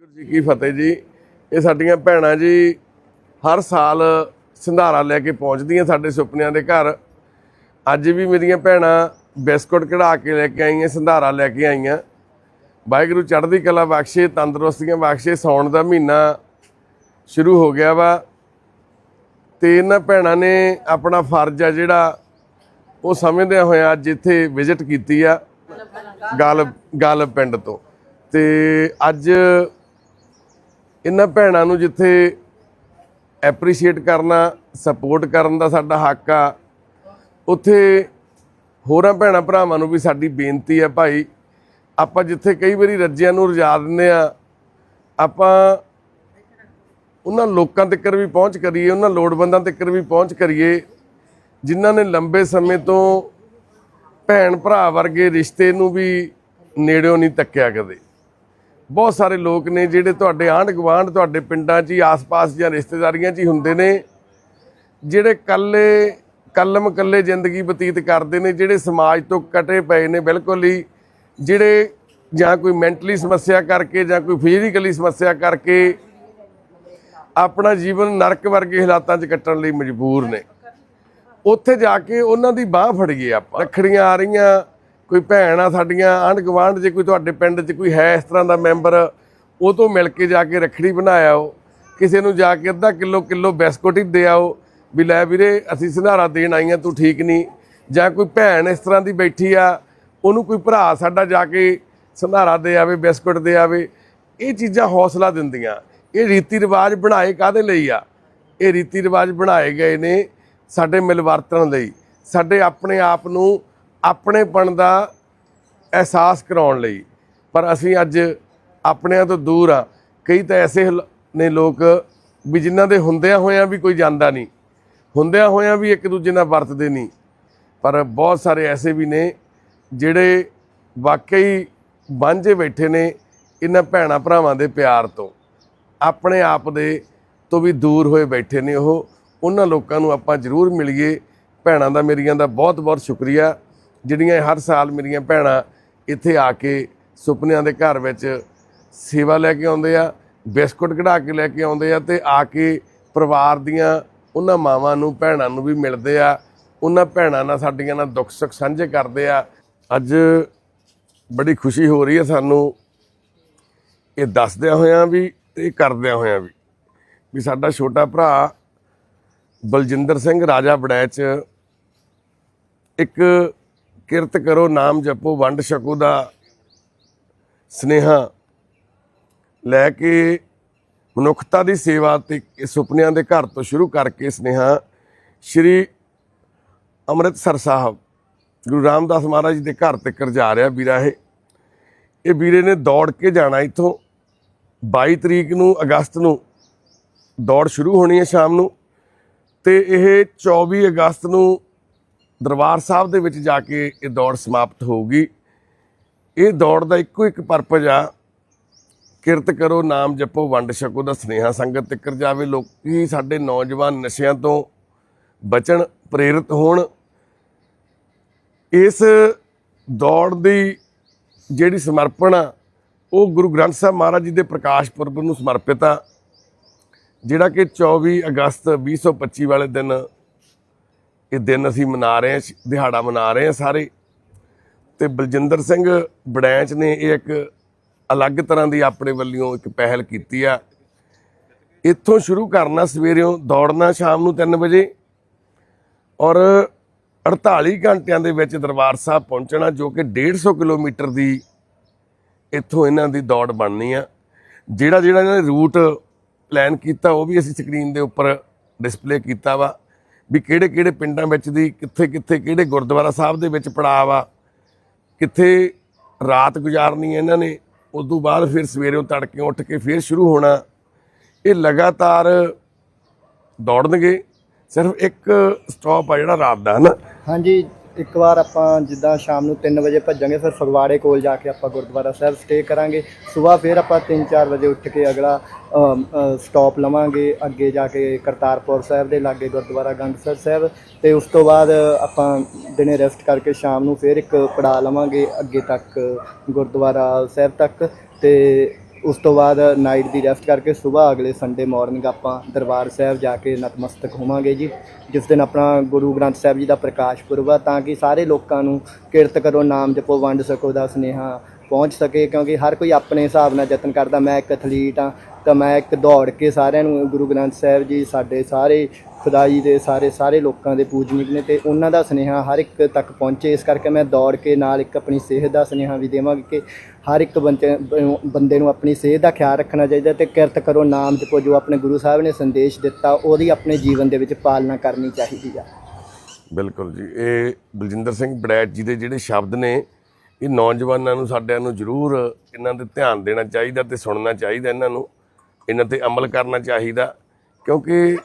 ਵਾਹਿਗੁਰੂ ਜੀ ਕੀ ਫਤਿਹ ਜੀ। ਇਹ ਸਾਡੀਆਂ ਭੈਣਾਂ ਜੀ ਹਰ ਸਾਲ ਸੰਧਾਰਾ ਲੈ ਕੇ ਪਹੁੰਚਦੀਆਂ ਸਾਡੇ ਸੁਪਨਿਆਂ ਦੇ ਘਰ। ਅੱਜ ਵੀ ਮੇਰੀਆਂ ਭੈਣਾਂ ਬਿਸਕੁਟ ਕਢਾ ਕੇ ਲੈ ਕੇ ਆਈਆਂ, ਸੰਧਾਰਾ ਲੈ ਕੇ ਆਈਆਂ। ਵਾਹਿਗੁਰੂ ਚੜ੍ਹਦੀ ਕਲਾ ਬਖਸ਼ੇ, ਤੰਦਰੁਸਤੀਆਂ ਬਖਸ਼ੇ, ਸੌਣ ਦਾ ਮਹੀਨਾ ਸ਼ੁਰੂ ਹੋ ਗਿਆ ਵਾ। ਤੇ ਇਹਨਾਂ ਭੈਣਾਂ ਨੇ ਆਪਣਾ ਫਰਜ਼ ਆ ਜਿਹੜਾ ਉਹ ਸਮਝਦਿਆਂ ਹੋਇਆ ਅੱਜ ਇੱਥੇ ਵਿਜ਼ਿਟ ਕੀਤੀ ਆ। ਗਾਲਬ ਗਾਲਬ ਪਿੰਡ ਤੋਂ। ਤੇ ਅੱਜ ਇਹਨਾਂ ਭੈਣਾਂ ਨੂੰ ਜਿੱਥੇ ਐਪਰੀਸ਼ੀਏਟ ਕਰਨਾ ਸਪੋਰਟ ਕਰਨ ਦਾ ਸਾਡਾ ਹੱਕ ਆ, ਉੱਥੇ ਹੋਰਾਂ ਭੈਣਾਂ ਭਰਾਵਾਂ ਨੂੰ ਵੀ ਸਾਡੀ ਬੇਨਤੀ ਹੈ ਭਾਈ, ਆਪਾਂ ਜਿੱਥੇ ਕਈ ਵਾਰੀ ਰੱਜਿਆਂ ਨੂੰ ਰਜਾ ਦਿੰਦੇ ਆ, ਆਪਾਂ ਉਹਨਾਂ ਲੋਕਾਂ ਤੱਕ ਵੀ ਪਹੁੰਚ ਕਰੀਏ, ਉਹਨਾਂ ਲੋੜਵੰਦਾਂ ਤੱਕ ਵੀ ਪਹੁੰਚ ਕਰੀਏ, ਜਿਨ੍ਹਾਂ ਨੇ ਲੰਬੇ ਸਮੇਂ ਤੋਂ ਭੈਣ ਭਰਾ ਵਰਗੇ ਰਿਸ਼ਤੇ ਨੂੰ ਵੀ ਨੇੜਿਓਂ ਨਹੀਂ ਤੱਕਿਆ ਕਦੇ। ਬਹੁਤ ਸਾਰੇ ਲੋਕ ਨੇ ਜਿਹੜੇ ਤੁਹਾਡੇ ਆਂਢ ਗੁਆਂਢ, ਤੁਹਾਡੇ ਪਿੰਡਾਂ 'ਚ ਹੀ, ਆਸ-ਪਾਸ ਜਾਂ ਰਿਸ਼ਤੇਦਾਰੀਆਂ 'ਚ ਹੀ ਹੁੰਦੇ ਨੇ, ਜਿਹੜੇ ਕੱਲੇ ਕਲਮ ਕੱਲੇ ਜ਼ਿੰਦਗੀ ਬਤੀਤ ਕਰਦੇ ਨੇ, ਜਿਹੜੇ ਸਮਾਜ ਤੋਂ ਕਟੇ ਪਏ ਨੇ ਬਿਲਕੁਲ ਹੀ, ਜਿਹੜੇ ਜਾਂ ਕੋਈ ਮੈਂਟਲੀ ਸਮੱਸਿਆ ਕਰਕੇ ਜਾਂ ਕੋਈ ਫਿਜ਼ੀਕਲੀ ਸਮੱਸਿਆ ਕਰਕੇ ਆਪਣਾ ਜੀਵਨ ਨਰਕ ਵਰਗੇ ਹਾਲਾਤਾਂ 'ਚ ਕੱਟਣ ਲਈ ਮਜਬੂਰ ਨੇ। ਉੱਥੇ ਜਾ ਕੇ ਉਹਨਾਂ ਦੀ ਬਾਹ ਫੜੀਏ ਆਪਾਂ। ਰੱਖੜੀਆਂ ਆ ਰਹੀਆਂ ਕੋਈ ਭੈਣ ਆ ਸਾਡੀਆਂ ਆਂਢ ਗੁਆਂਢ ਜੇ ਕੋਈ ਤੁਹਾਡੇ ਪਿੰਡ 'ਚ ਕੋਈ ਹੈ ਇਸ ਤਰ੍ਹਾਂ ਦਾ ਮੈਂਬਰ, ਉਹ ਤੋਂ ਮਿਲ ਕੇ ਜਾ ਕੇ ਰੱਖੜੀ ਬਣਾਇਆਓ ਕਿਸੇ ਨੂੰ ਜਾ ਕੇ ਅੱਧਾ ਕਿਲੋ ਕਿਲੋ ਬਿਸਕੁਟ ਹੀ ਦੇ ਆਓ ਵੀ ਲੈ ਵੀਰੇ, ਅਸੀਂ ਸੰਧਾਰਾ ਦੇਣ ਆਈਆਂ, ਤੂੰ ਠੀਕ ਨਹੀਂ। ਜਾਂ ਕੋਈ ਭੈਣ ਇਸ ਤਰ੍ਹਾਂ ਦੀ ਬੈਠੀ ਆ, ਉਹਨੂੰ ਕੋਈ ਭਰਾ ਸਾਡਾ ਜਾ ਕੇ ਸੰਧਾਰਾ ਦੇ ਆਵੇ, ਬਿਸਕੁਟ ਦੇ ਆਵੇ, ਇਹ ਚੀਜ਼ਾਂ ਹੌਸਲਾ ਦਿੰਦੀਆਂ। ਇਹ ਰੀਤੀ ਰਿਵਾਜ ਬਣਾਏ ਕਾਦੇ ਲਈ ਆ? ਇਹ ਰੀਤੀ ਰਿਵਾਜ ਬਣਾਏ ਗਏ ਨੇ ਸਾਡੇ ਮਿਲਵਰਤਨ ਲਈ। ਸਾਡੇ ਆਪਣੇ ਆਪ ਨੂੰ ਆਪਣੇਪਣ ਦਾ ਅਹਿਸਾਸ ਕਰਾਉਣ ਲਈ। ਪਰ ਅਸੀਂ ਅੱਜ ਆਪਣਿਆਂ ਤੋਂ ਦੂਰ ਆ। ਕਈ ਤਾਂ ਐਸੇ ਨੇ ਲੋਕ ਵੀ ਜਿਨ੍ਹਾਂ ਦੇ ਹੁੰਦਿਆਂ ਹੋਇਆਂ ਵੀ ਕੋਈ ਜਾਂਦਾ ਨਹੀਂ। ਹੁੰਦਿਆਂ ਹੋਇਆਂ ਵੀ ਇੱਕ ਦੂਜੇ ਨਾਲ ਵਰਤਦੇ ਨਹੀਂ। ਪਰ ਬਹੁਤ ਸਾਰੇ ਐਸੇ ਵੀ ਨੇ ਜਿਹੜੇ ਵਾਕਈ ਵਾਂਝੇ ਬੈਠੇ ਨੇ ਇਹਨਾਂ ਭੈਣਾ ਭਰਾਵਾਂ ਦੇ ਪਿਆਰ ਤੋਂ। ਆਪਣੇ ਆਪ ਦੇ ਤੋਂ ਵੀ ਦੂਰ ਹੋਏ ਬੈਠੇ ਨੇ ਉਹ। ਉਹਨਾਂ ਲੋਕਾਂ ਨੂੰ ਆਪਾਂ ਜ਼ਰੂਰ ਮਿਲੀਏ। ਭੈਣਾਂ ਦਾ ਮੇਰੀਆਂ ਦਾ ਬਹੁਤ ਬਹੁਤ ਸ਼ੁਕਰੀਆ। ਜਿਹੜੀਆਂ ਹਰ ਸਾਲ ਮੇਰੀਆਂ ਭੈਣਾਂ ਇੱਥੇ ਆ ਕੇ ਸੁਪਨਿਆਂ ਦੇ ਘਰ ਵਿੱਚ ਸੇਵਾ ਲੈ ਕੇ ਆਉਂਦੇ ਆ, ਬਿਸਕੁਟ ਕਢਾ ਕੇ ਲੈ ਕੇ ਆਉਂਦੇ ਆ ਤੇ ਆ ਕੇ ਪਰਿਵਾਰ ਦੀਆਂ ਉਹਨਾਂ ਮਾਵਾਂ ਨੂੰ, ਭੈਣਾਂ ਨੂੰ ਵੀ ਮਿਲਦੇ ਆ। ਉਹਨਾਂ ਭੈਣਾਂ ਨਾਲ ਸਾਡੀਆਂ ਨਾਲ ਦੁੱਖ ਸੁੱਖ ਸਾਂਝੇ ਕਰਦੇ ਆ। ਅੱਜ ਬੜੀ ਖੁਸ਼ੀ ਹੋ ਰਹੀ ਹੈ ਸਾਨੂੰ। ਇਹ ਦੱਸਦਿਆਂ ਹੋਇਆਂ ਵੀ ਇਹ ਕਰਦਿਆਂ ਹੋਇਆਂ ਵੀ ਵੀ ਸਾਡਾ ਛੋਟਾ ਭਰਾ ਬਲਜਿੰਦਰ ਸਿੰਘ ਰਾਜਾ ਬੜੈਚ ਇੱਕ ਕਿਰਤ ਕਰੋ, ਨਾਮ ਜਪੋ, ਵੰਡ ਛਕੋ ਦਾ ਸਨੇਹਾ ਲੈ ਕੇ ਮਨੁੱਖਤਾ ਦੀ ਸੇਵਾ ਤੇ ਸੁਪਨਿਆਂ ਦੇ ਘਰ ਤੋਂ ਸ਼ੁਰੂ ਕਰਕੇ ਸਨੇਹਾ ਸ਼੍ਰੀ ਅੰਮ੍ਰਿਤਸਰ ਸਾਹਿਬ, ਗੁਰੂ ਰਾਮਦਾਸ ਮਹਾਰਾਜ ਜੀ ਦੇ ਘਰ ਤੱਕ ਜਾ ਰਿਹਾ ਵੀਰਾ ਇਹ। ਇਹ ਵੀਰੇ ਨੇ ਦੌੜ ਕੇ ਜਾਣਾ ਇੱਥੋਂ। 22 ਤਰੀਕ ਨੂੰ, ਅਗਸਤ ਨੂੰ ਦੌੜ ਸ਼ੁਰੂ ਹੋਣੀ ਹੈ ਸ਼ਾਮ ਨੂੰ ਤੇ ਇਹ 24 ਅਗਸਤ ਨੂੰ ਦਰਬਾਰ ਸਾਹਿਬ ਦੇ ਵਿੱਚ ਜਾ ਕੇ ਇਹ ਦੌੜ ਸਮਾਪਤ ਹੋਊਗੀ। ਇਹ ਦੌੜ ਦਾ ਇੱਕੋ ਇੱਕ ਪਰਪਸ ਆ, ਕਿਰਤ ਕਰੋ, ਨਾਮ ਜਪੋ, ਵੰਡ ਛਕੋ, ਦਾ ਸਨੇਹਾ ਸੰਗਤ ਤੱਕ ਜਾਵੇ, ਲੋਕੀ ਸਾਡੇ ਨੌਜਵਾਨ ਨਸ਼ਿਆਂ ਤੋਂ ਬਚਣ, ਪ੍ਰੇਰਿਤ ਹੋਣ। ਇਸ ਦੌੜ ਦੀ ਜਿਹੜੀ ਸਮਰਪਣ ਆ, ਉਹ ਗੁਰੂ ਗ੍ਰੰਥ ਸਾਹਿਬ ਮਹਾਰਾਜ ਜੀ ਦੇ ਪ੍ਰਕਾਸ਼ ਪੁਰਬ ਨੂੰ ਸਮਰਪਿਤ ਆ, ਜਿਹੜਾ ਕਿ 24 ਅਗਸਤ 2025 ਵਾਲੇ ਦਿਨ ਇਹ ਦਿਨ ਅਸੀਂ ਮਨਾ ਰਹੇ ਹਾਂ, ਦਿਹਾੜਾ ਮਨਾ ਰਹੇ ਹਾਂ ਸਾਰੇ। ਤੇ ਬਲਜਿੰਦਰ ਸਿੰਘ ਬੜੈਂਚ ਨੇ ਇਹ ਇੱਕ ਅਲੱਗ ਤਰ੍ਹਾਂ ਦੀ ਆਪਣੇ ਵੱਲੋਂ ਇੱਕ ਪਹਿਲ ਕੀਤੀ ਆ। ਇੱਥੋਂ ਸ਼ੁਰੂ ਕਰਨਾ ਸਵੇਰਿਓਂ ਦੌੜਨਾ ਸ਼ਾਮ ਨੂੰ 3 ਵਜੇ ਔਰ 48 ਘੰਟਿਆਂ ਦੇ ਵਿੱਚ ਦਰਬਾਰ ਸਾਹਿਬ ਪਹੁੰਚਣਾ, ਜੋ ਕਿ 150 ਕਿਲੋਮੀਟਰ ਦੀ ਇੱਥੋਂ ਇਹਨਾਂ ਦੀ ਦੌੜ ਬਣਨੀ ਆ। ਜਿਹੜਾ ਜਿਹੜਾ ਇਹਨਾਂ ਨੇ ਰੂਟ ਪਲਾਨ ਕੀਤਾ, ਉਹ ਵੀ ਅਸੀਂ ਸਕਰੀਨ ਦੇ ਉੱਪਰ ਡਿਸਪਲੇ ਕੀਤਾ ਵਾ। ਵੀ ਕਿਹੜੇ ਕਿਹੜੇ ਪਿੰਡਾਂ ਵਿੱਚ ਦੀ, ਕਿੱਥੇ ਕਿੱਥੇ ਕਿਹੜੇ ਗੁਰਦੁਆਰਾ ਸਾਹਿਬ ਦੇ ਵਿੱਚ ਪੜਾਅ ਵਾ ਕਿੱਥੇ ਰਾਤ ਗੁਜ਼ਾਰਨੀ ਇਹਨਾਂ ਨੇ ਉਸ ਤੋਂ ਬਾਅਦ ਫਿਰ ਸਵੇਰੇ ਤੜਕੇ ਉੱਠ ਕੇ ਫਿਰ ਸ਼ੁਰੂ ਹੋਣਾ। ਇਹ ਲਗਾਤਾਰ ਦੌੜਨਗੇ, ਸਿਰਫ ਇੱਕ ਸਟਾਪ ਆ ਜਿਹੜਾ ਰਾਤ ਦਾ, ਹਨਾ? ਹਾਂਜੀ ਇੱਕ ਵਾਰ ਆਪਾਂ ਜਿੱਦਾਂ ਸ਼ਾਮ ਨੂੰ 3 ਵਜੇ ਭੱਜਾਂਗੇ, ਫਿਰ ਫਗਵਾੜੇ ਕੋਲ ਜਾ ਕੇ ਆਪਾਂ ਗੁਰਦੁਆਰਾ ਸਾਹਿਬ ਸਟੇ ਕਰਾਂਗੇ। ਸਵੇਰ ਫਿਰ ਆਪਾਂ 3-4 ਵਜੇ ਉੱਠ ਕੇ ਅਗਲਾ ਸਟਾਪ ਲਵਾਂਗੇ। ਅੱਗੇ ਜਾ ਕੇ ਕਰਤਾਰਪੁਰ ਸਾਹਿਬ ਦੇ ਲਾਗੇ ਗੁਰਦੁਆਰਾ ਗੰਗਸਰ ਸਾਹਿਬ ਤੇ ਉਸ ਤੋਂ ਬਾਅਦ ਆਪਾਂ ਦਿਨੇ ਰੈਸਟ ਕਰਕੇ ਸ਼ਾਮ ਨੂੰ ਫਿਰ ਇੱਕ ਪੜਾ ਲਵਾਂਗੇ ਅੱਗੇ ਤੱਕ ਗੁਰਦੁਆਰਾ ਸਾਹਿਬ ਤੱਕ ਤੇ ਉਸ ਤੋਂ ਬਾਅਦ ਨਾਈਟ ਦੀ ਰੈਸਟ ਕਰਕੇ ਸਵੇਰ ਅਗਲੇ ਸੰਡੇ ਮਾਰਨਿੰਗ ਆਪਾਂ ਦਰਬਾਰ ਸਾਹਿਬ ਜਾ ਕੇ ਨਤਮਸਤਕ ਹੋਵਾਂਗੇ ਜੀ। ਜਿਸ ਦਿਨ ਆਪਣਾ ਗੁਰੂ ਗ੍ਰੰਥ ਸਾਹਿਬ ਜੀ ਦਾ ਪ੍ਰਕਾਸ਼ ਪੁਰਬ ਆ, ਤਾਂ ਕਿ ਸਾਰੇ ਲੋਕਾਂ ਨੂੰ ਕਿਰਤ ਕਰੋ, ਨਾਮ ਜਪੋ, ਵੰਡ ਸਕੋ, ਦਾ ਸੁਨੇਹਾ ਪਹੁੰਚ ਸਕੇ, ਕਿਉਂਕਿ ਹਰ ਕੋਈ ਆਪਣੇ ਹਿਸਾਬ ਨਾਲ ਯਤਨ ਕਰਦਾ, ਮੈਂ ਇੱਕ ਐਥਲੀਟ ਆ ਤਾਂ ਮੈਂ ਇੱਕ ਦੌੜ ਕੇ ਸਾਰਿਆਂ ਨੂੰ, ਗੁਰੂ ਗ੍ਰੰਥ ਸਾਹਿਬ ਜੀ, ਸਾਡੇ ਸਾਰੇ ਖੁਦਾਈ ਦੇ, ਸਾਰੇ ਸਾਰੇ ਲੋਕਾਂ ਦੇ ਪੂਜਨੀਕ ਨੇ, ਤੇ ਉਹਨਾਂ ਦਾ ਸੁਨੇਹਾ ਹਰ ਇੱਕ ਤੱਕ ਪਹੁੰਚੇ, ਇਸ ਕਰਕੇ ਮੈਂ ਦੌੜ ਕੇ ਨਾਲ ਇੱਕ ਆਪਣੀ ਸਿਹਤ ਦਾ ਸੁਨੇਹਾ ਵੀ ਦੇਵਾਂਗਾ ਕਿ ਹਰ ਇੱਕ ਬੰਦੇ ਬੰਦੇ ਨੂੰ ਆਪਣੀ ਸਿਹਤ ਦਾ ਖਿਆਲ ਰੱਖਣਾ ਚਾਹੀਦਾ ਤੇ ਕਿਰਤ ਕਰੋ, ਨਾਮ ਜਪੋ, ਜੋ ਆਪਣੇ ਗੁਰੂ ਸਾਹਿਬ ਨੇ ਸੰਦੇਸ਼ ਦਿੱਤਾ, ਉਹਦੀ ਆਪਣੇ ਜੀਵਨ ਦੇ ਵਿੱਚ ਪਾਲਣਾ ਕਰਨੀ ਚਾਹੀਦੀ ਆ। ਬਿਲਕੁਲ ਜੀ, ਇਹ ਬਲਜਿੰਦਰ ਸਿੰਘ ਬੜੈਚ ਜੀ ਦੇ ਜਿਹੜੇ ਸ਼ਬਦ ਨੇ ਇਹ ਨੌਜਵਾਨਾਂ ਨੂੰ, ਸਾਡਿਆਂ ਨੂੰ ਜ਼ਰੂਰ ਇਹਨਾਂ ਤੇ ਧਿਆਨ ਦੇਣਾ ਚਾਹੀਦਾ ਤੇ ਸੁਣਨਾ ਚਾਹੀਦਾ ਇਹਨਾਂ ਨੂੰ, ਇਹਨਾਂ ਤੇ ਅਮਲ ਕਰਨਾ ਚਾਹੀਦਾ। ਕਿਉਂਕਿ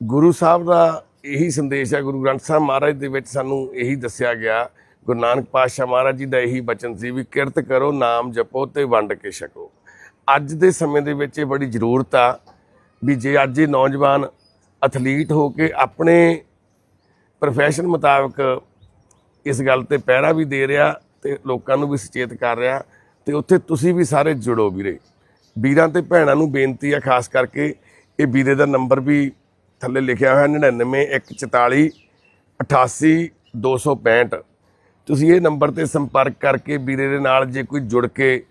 ਗੁਰੂ ਸਾਹਿਬ ਦਾ ਇਹੀ ਸੰਦੇਸ਼ ਹੈ ਗੁਰੂ ਗ੍ਰੰਥ ਸਾਹਿਬ ਮਹਾਰਾਜ ਦੇ ਵਿੱਚ ਸਾਨੂੰ ਇਹੀ ਦੱਸਿਆ ਗਿਆ, ਗੁਰੂ ਨਾਨਕ ਪਾਤਸ਼ਾਹ ਮਹਾਰਾਜ ਜੀ ਦਾ ਇਹੀ ਬਚਨ ਸੀ ਵੀ ਕਿਰਤ ਕਰੋ, ਨਾਮ ਜਪੋ ਤੇ ਵੰਡ ਕੇ ਛਕੋ। ਅੱਜ ਦੇ ਸਮੇਂ ਦੇ ਵਿੱਚ ਇਹ ਬੜੀ ਜ਼ਰੂਰਤ ਆ ਵੀ ਜੇ ਅੱਜ ਇਹ ਨੌਜਵਾਨ ਐਥਲੀਟ ਹੋ ਕੇ ਆਪਣੇ ਪ੍ਰੋਫੈਸ਼ਨ ਮੁਤਾਬਕ ਇਸ ਗੱਲ ਤੇ ਪਹਿਰਾ ਵੀ ਦੇ ਰਿਹਾ ਤੇ ਲੋਕਾਂ ਨੂੰ ਵੀ ਸੁਚੇਤ ਕਰ ਰਿਹਾ ਤੇ ਉੱਥੇ ਤੁਸੀਂ ਵੀ ਸਾਰੇ ਜੁੜੋ ਵੀਰੇ। ਵੀਰਾਂ ਤੇ ਭੈਣਾਂ ਨੂੰ ਬੇਨਤੀ ਆ, ਖਾਸ ਕਰਕੇ ਇਹ ਵੀਰੇ ਦਾ ਨੰਬਰ ਵੀ ਥੱਲੇ ਲਿਖਿਆ ਹੋਇਆ 99144 88265 ਤੁਸੀਂ ਇਹ ਨੰਬਰ ਤੇ ਸੰਪਰਕ ਕਰਕੇ ਵੀਰੇ ਦੇ ਨਾਲ ਜੇ ਕੋਈ ਜੁੜ ਕੇ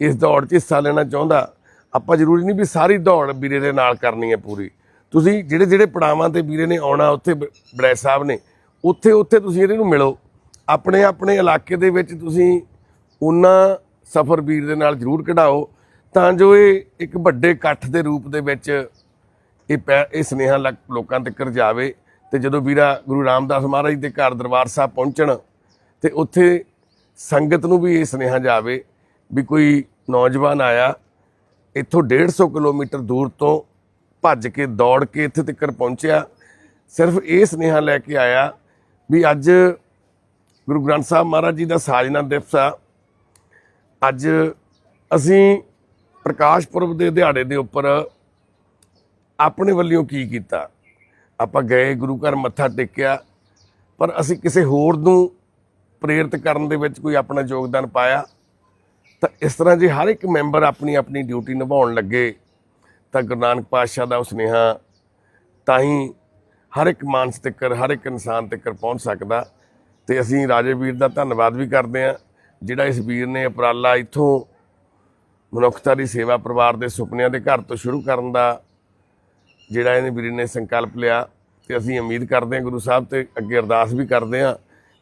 ਇਸ ਦੌੜ 'ਚ ਹਿੱਸਾ ਲੈਣਾ ਚਾਹੁੰਦਾ, ਆਪਾਂ ਜ਼ਰੂਰੀ ਨਹੀਂ ਵੀ ਸਾਰੀ ਦੌੜ ਵੀਰੇ ਦੇ ਨਾਲ ਕਰਨੀ ਹੈ ਪੂਰੀ। ਤੁਸੀਂ ਜਿਹੜੇ ਜਿਹੜੇ ਪੜਾਵਾਂ ਤੇ ਵੀਰੇ ਨੇ ਆਉਣਾ, ਉੱਥੇ ਬ- ਬੜੈਚ ਸਾਹਿਬ ਨੇ ਉੱਥੇ ਉੱਥੇ ਤੁਸੀਂ ਇਹਨੂੰ ਮਿਲੋ। ਆਪਣੇ ਆਪਣੇ ਇਲਾਕੇ ਦੇ ਵਿੱਚ ਤੁਸੀਂ ਉਹਨਾਂ ਸਫਰ ਵੀਰ ਦੇ ਨਾਲ ਜ਼ਰੂਰ ਕਢਾਓ, ਤਾਂ ਜੋ ਇਹ ਇੱਕ ਵੱਡੇ ਇਕੱਠ ਦੇ ਰੂਪ ਦੇ ਵਿੱਚ ਇਹ ਪੈ- ਇਹ ਸੁਨੇਹਾ ਲੱਕ- ਲੋਕਾਂ ਤੱਕ ਜਾਵੇ ਤੇ ਜਦੋਂ ਵੀਰਾ ਗੁਰੂ ਰਾਮਦਾਸ ਮਹਾਰਾਜ ਦੇ ਘਰ ਦਰਬਾਰ ਸਾਹਿਬ ਪਹੁੰਚਣ ਤੇ ਉੱਥੇ ਸੰਗਤ ਨੂੰ ਵੀ ਇਹ ਸੁਨੇਹਾ ਜਾਵੇ ਵੀ ਕੋਈ ਨੌਜਵਾਨ ਆਇਆ, ਇੱਥੋਂ 150 ਕਿਲੋਮੀਟਰ ਦੂਰ ਤੋਂ ਭੱਜ ਕੇ, ਦੌੜ ਕੇ ਇੱਥੇ ਤੱਕ ਪਹੁੰਚਿਆ। ਸਿਰਫ ਇਹ ਸੁਨੇਹਾ ਲੈ ਕੇ ਆਇਆ ਵੀ ਅੱਜ ਗੁਰੂ ਗ੍ਰੰਥ ਸਾਹਿਬ ਮਹਾਰਾਜ ਜੀ ਦਾ ਸਾਜਨਾ ਦਿਵਸ ਆ। ਅੱਜ ਅਸੀਂ ਪ੍ਰਕਾਸ਼ ਪੁਰਬ ਦੇ ਦਿਹਾੜੇ ਦੇ ਉੱਪਰ ਆਪਣੇ ਵੱਲੋਂ ਕੀ ਕੀਤਾ? ਆਪਾਂ ਗਏ, ਗੁਰੂ ਘਰ ਮੱਥਾ ਟੇਕਿਆ, ਪਰ ਅਸੀਂ ਕਿਸੇ ਹੋਰ ਨੂੰ ਪ੍ਰੇਰਿਤ ਕਰਨ ਦੇ ਵਿੱਚ ਕੋਈ ਆਪਣਾ ਯੋਗਦਾਨ ਪਾਇਆ। ਤਾਂ ਇਸ ਤਰ੍ਹਾਂ ਜੇ ਹਰ ਇੱਕ ਮੈਂਬਰ ਆਪਣੀ ਆਪਣੀ ਡਿਊਟੀ ਨਿਭਾਉਣ ਲੱਗੇ, ਤਾਂ ਗੁਰੂ ਨਾਨਕ ਪਾਤਸ਼ਾਹ ਦਾ ਉਹ ਸੁਨੇਹਾ ਤਾਂ ਹੀ ਹਰ ਇੱਕ ਮਾਨਸ ਤੱਕ ਹਰ ਇੱਕ ਇਨਸਾਨ ਤੱਕ ਪਹੁੰਚ ਸਕਦਾ। ਤੇ ਅਸੀਂ ਰਾਜੇ ਵੀਰ ਦਾ ਧੰਨਵਾਦ ਵੀ ਕਰਦੇ ਹਾਂ, ਜਿਹੜਾ ਇਸ ਵੀਰ ਨੇ ਉਪਰਾਲਾ ਇੱਥੋਂ ਮਨੁੱਖਤਾ ਦੀ ਸੇਵਾ ਪਰਿਵਾਰ ਦੇ ਸੁਪਨਿਆਂ ਦੇ ਘਰ ਤੋਂ ਸ਼ੁਰੂ ਕਰਨ ਦਾ, ਜਿਹੜਾ ਇਹਨੇ ਵੀਰ ਨੇ ਸੰਕਲਪ ਲਿਆ ਤੇ ਅਸੀਂ ਉਮੀਦ ਕਰਦੇ ਹਾਂ, ਗੁਰੂ ਸਾਹਿਬ ਤੇ ਅੱਗੇ ਅਰਦਾਸ ਵੀ ਕਰਦੇ ਹਾਂ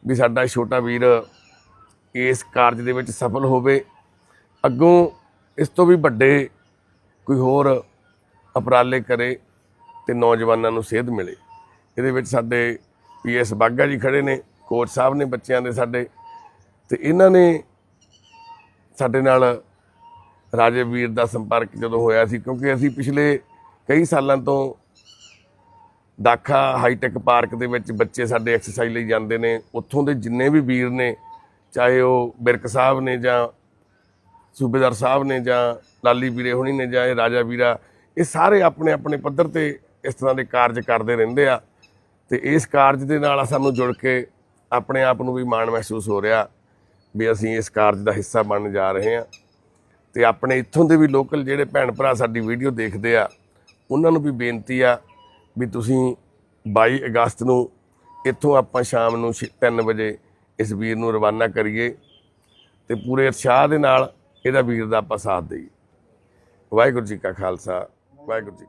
ਵੀ ਸਾਡਾ ਛੋਟਾ ਵੀਰ ਇਸ ਕਾਰਜ ਦੇ ਵਿੱਚ ਸਫਲ ਹੋਵੇ। ਅੱਗੋਂ ਇਸ ਤੋਂ ਵੀ ਵੱਡੇ ਕੋਈ ਹੋਰ ਅਪਰਾਲੇ ਕਰੇ ਤੇ ਨੌਜਵਾਨਾਂ ਨੂੰ ਸੇਧ ਮਿਲੇ। ਇਹਦੇ ਵਿੱਚ ਸਾਡੇ ਪੀਐਸ ਬਾਗਾ ਜੀ ਖੜੇ ਨੇ। ਕੋਚ ਸਾਹਿਬ ਨੇ ਬੱਚਿਆਂ ਦੇ ਸਾਡੇ ਤੇ ਇਹਨਾਂ ਨੇ ਸਾਡੇ ਨਾਲ ਰਾਜੇ ਵੀਰ ਦਾ ਸੰਪਰਕ ਜਦੋਂ ਹੋਇਆ ਸੀ, ਕਿਉਂਕਿ ਅਸੀਂ ਪਿਛਲੇ ਕਈ ਸਾਲਾਂ ਤੋਂ ਦਾਖਾ ਹਾਈਟੈਕ ਪਾਰਕ ਦੇ ਵਿੱਚ ਬੱਚੇ ਸਾਡੇ ਐਕਸਰਸਾਈਜ਼ ਲਈ ਜਾਂਦੇ ਨੇ। ਉੱਥੋਂ ਦੇ ਜਿੰਨੇ ਵੀ ਵੀਰ ਨੇ, ਚਾਹੇ ਉਹ ਬਿਰਕ ਸਾਹਿਬ ਨੇ ਜਾਂ ਸੂਬੇਦਾਰ ਸਾਹਿਬ ਨੇ ਜਾਂ ਲਾਲੀ ਵੀਰੇ ਹੁਣੀ ਨੇ ਜਾਂ ਇਹ ਰਾਜਾ ਵੀਰਾ, ਇਹ ਸਾਰੇ ਆਪਣੇ ਆਪਣੇ ਪੱਧਰ ਤੇ ਇਸ ਤਰ੍ਹਾਂ ਦੇ ਕਾਰਜ ਕਰਦੇ ਰਹਿੰਦੇ ਆ। ਤੇ ਇਸ ਕਾਰਜ ਦੇ ਨਾਲ ਸਾਨੂੰ ਜੁੜ ਕੇ ਆਪਣੇ ਆਪ ਨੂੰ ਵੀ ਮਾਣ ਮਹਿਸੂਸ ਹੋ ਰਿਹਾ ਵੀ ਅਸੀਂ ਇਸ ਕਾਰਜ ਦਾ ਹਿੱਸਾ ਬਣਨ ਜਾ ਰਹੇ ਹਾਂ। ਤੇ ਆਪਣੇ ਇੱਥੋਂ ਦੇ ਵੀ ਲੋਕਲ ਜਿਹੜੇ ਭੈਣ ਭਰਾ ਸਾਡੀ ਵੀਡੀਓ ਦੇਖਦੇ ਆ, ਉਹਨਾਂ ਨੂੰ ਵੀ ਬੇਨਤੀ ਆ ਵੀ ਤੁਸੀਂ 22 ਅਗਸਤ ਨੂੰ ਇੱਥੋਂ ਆਪਾਂ ਸ਼ਾਮ ਨੂੰ 3 ਵਜੇ ਇਸ ਵੀਰ ਨੂੰ ਰਵਾਨਾ ਕਰੀਏ ਤੇ ਪੂਰੇ ਉਤਸ਼ਾਹ ਦੇ ਨਾਲ ਇਹਦਾ ਵੀਰ ਦਾ ਆਪਾਂ ਸਾਥ ਦੇਈਏ। ਵਾਹਿਗੁਰੂ ਜੀ ਕਾ ਖਾਲਸਾ, ਵਾਹਿਗੁਰੂ ਜੀ